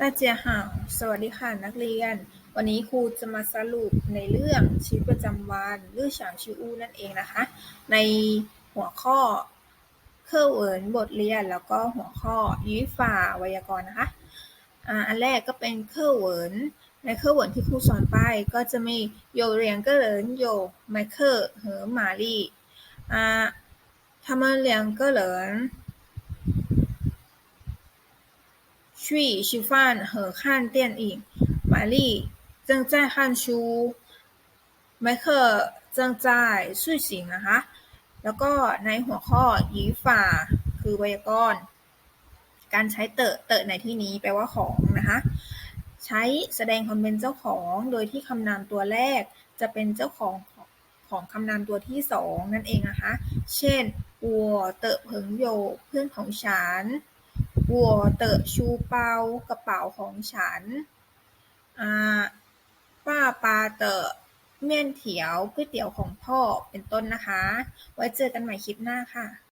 ตาเจียห่าว สวัสดีค่ะนักเรียน วันนี้ครูจะมาสรุปในเรื่องชีวิตประจำวันหรือฉางชิอูนั่นเองนะคะ ในหัวข้อเครื่องเอินบทเรียนแล้วก็หัวข้อยิฟ่าไวยากรณ์นะคะอันแรกก็เป็นเครื่องเอินในเครื่องเอินที่ครูสอนไปก็จะมีโยเรียงก็เลินโยไมเคิลเฮอร์มารีอ่าทำมาเรียงก็เลิน 去吃饭和看电影。玛丽正在看书ไมเคิล正在睡醒นะคะ แล้วก็ในหัวข้อยีฝ่า คือไวยากรณ์ การใช้เตอะเตอะในที่นี้แปลว่าของนะคะ ใช้แสดงความเป็นเจ้าของ โดยที่คำนามตัวแรกจะเป็นเจ้าของของคำนามตัวที่สองนั่นเองนะคะ เช่นวัวเตอะเผิงโยเพื่อนของฉัน วัวเตอชูเปากระเป๋าของฉันอ่าป้าปาเตอเมี่ยนเถียวก๋วยเตี๋ยวของพ่อ เป็นต้นนะคะ ไว้เจอกันใหม่คลิปหน้าค่ะ